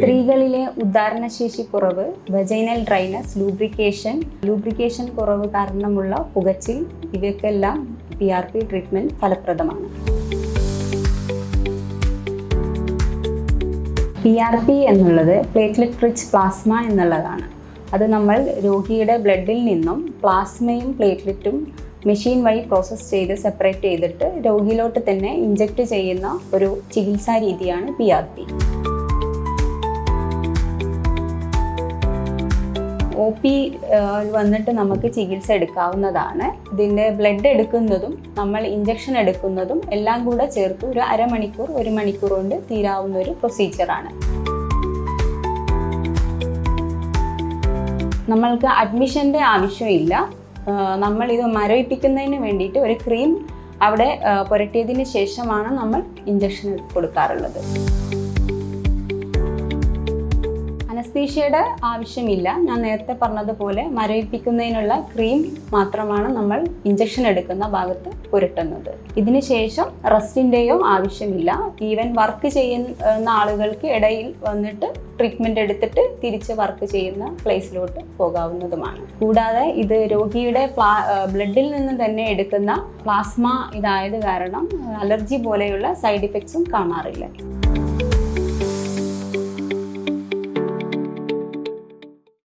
സ്ത്രീകളിലെ ഉദ്ധാരണശേഷി കുറവ് vaginal dryness lubrication lubrication കുറവ് കാരണമുള്ള പുകച്ചിൽ ഇവയ്ക്കെല്ലാം പി ആർ പി ട്രീറ്റ്മെന്റ് ഫലപ്രദമാണ്. പി ആർ പി എന്നുള്ളത് പ്ലേറ്റ്ലെറ്റ് റിച്ച് പ്ലാസ്മ എന്നുള്ളതാണ്. അത് നമ്മൾ രോഗിയുടെ ബ്ലഡിൽ നിന്നും പ്ലാസ്മയും പ്ലേറ്റ്ലെറ്റും മെഷീൻ വഴി പ്രോസസ്സ് ചെയ്ത് സെപ്പറേറ്റ് ചെയ്തിട്ട് രോഗിയിലോട്ട് തന്നെ ഇഞ്ചക്ട് ചെയ്യുന്ന ഒരു ചികിത്സാ രീതിയാണ് P R P O P വന്നിട്ട് നമുക്ക് ചികിത്സ എടുക്കാവുന്നതാണ്. ഇതിന്റെ ബ്ലഡ് എടുക്കുന്നതും നമ്മൾ ഇഞ്ചക്ഷൻ എടുക്കുന്നതും എല്ലാം കൂടെ ചേർത്ത് ഒരു അരമണിക്കൂർ ഒരു മണിക്കൂർ കൊണ്ട് തീരാവുന്ന ഒരു പ്രൊസീജിയറാണ് നമ്മൾക്ക് അഡ്മിഷന്റെ ആവശ്യമില്ല. നമ്മളിത് മരവിപ്പിക്കുന്നതിന് വേണ്ടിയിട്ട് ഒരു ക്രീം അവിടെ പുരട്ടിയതിന് ശേഷമാണ് നമ്മൾ ഇഞ്ചക്ഷൻ കൊടുക്കാറുള്ളത്. അനസ്തീഷ്യയുടെ ആവശ്യമില്ല. ഞാൻ നേരത്തെ പറഞ്ഞതുപോലെ മരവിപ്പിക്കുന്നതിനുള്ള ക്രീം മാത്രമാണ് നമ്മൾ ഇഞ്ചക്ഷൻ എടുക്കുന്ന ഭാഗത്ത് പുരട്ടുന്നത്. ഇതിനുശേഷം റെസ്റ്റിന്റെയോ ആവശ്യമില്ല. ഈവൻ വർക്ക് ചെയ്യുന്ന ആളുകൾക്ക് ഇടയിൽ വന്നിട്ട് ട്രീറ്റ്മെന്റ് എടുത്തിട്ട് തിരിച്ച് വർക്ക് ചെയ്യുന്ന പ്ലേസിലോട്ട് പോകാവുന്നതുമാണ്. കൂടാതെ ഇത് രോഗിയുടെ ബ്ലഡിൽ നിന്ന് തന്നെ എടുക്കുന്ന പ്ലാസ്മ ഇതായത് കാരണം അലർജി പോലെയുള്ള സൈഡ് ഇഫക്ട്സും കാണാറില്ല.